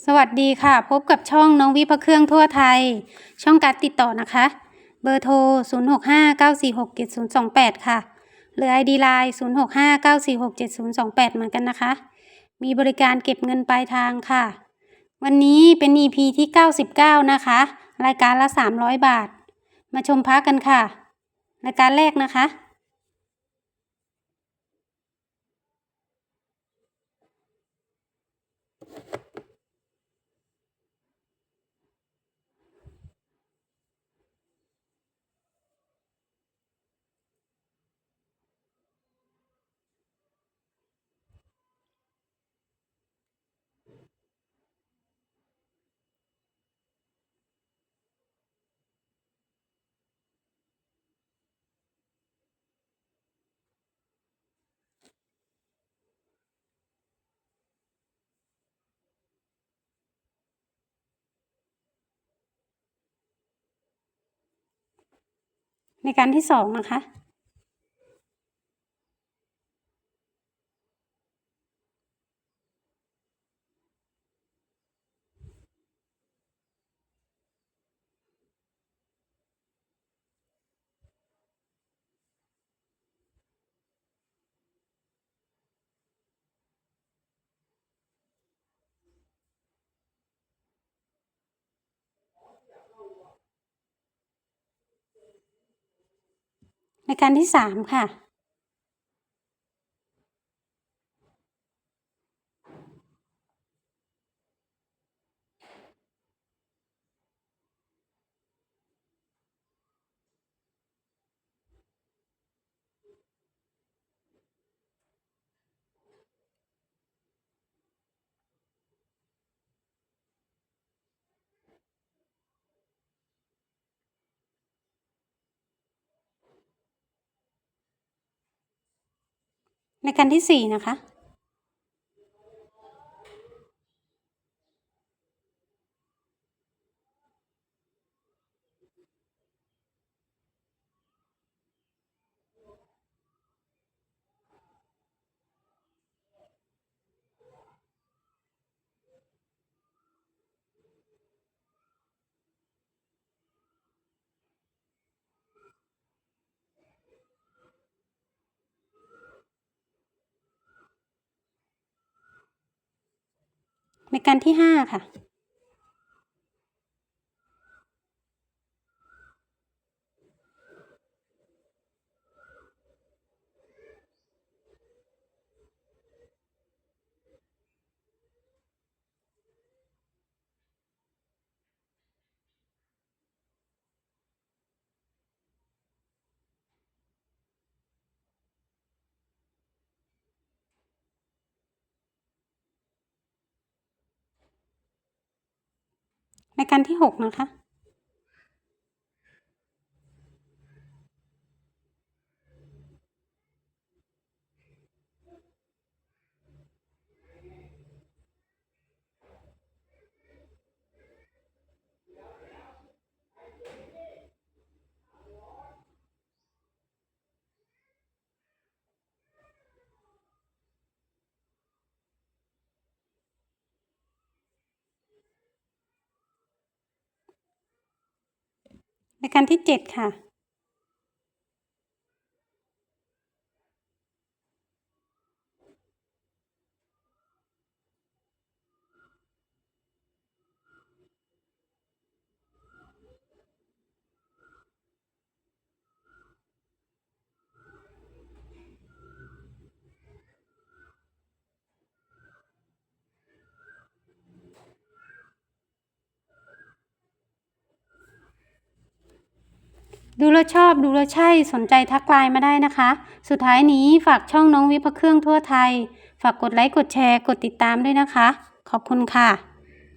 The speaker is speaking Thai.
สวัสดีค่ะ พบกับช่องน้องวิพะเครื่องทั่วไทย ช่องการติดต่อนะคะ เบอร์โทร 0659467028 ค่ะ หรือ ID Line 0659467028 เหมือนกันนะคะ มีบริการเก็บเงินปลายทางค่ะ วันนี้เป็น EP ที่ 99 นะคะ รายการละ 300 บาท มาชมพักกันค่ะ รายการแรกนะคะ ในการที่สองนะคะ ในการที่สามค่ะ ในการที่สี่นะคะ ในการที่ห้าค่ะ ในการที่หกนะคะ ในการที่เจ็ดค่ะ ดูแลชอบดูแลใช่สนใจทักไลน์มาได้นะคะ สุดท้ายนี้ฝากช่องน้องวิพเครื่องทั่วไทย ฝากกดไลค์กดแชร์กดติดตามด้วยนะคะ ขอบคุณค่ะ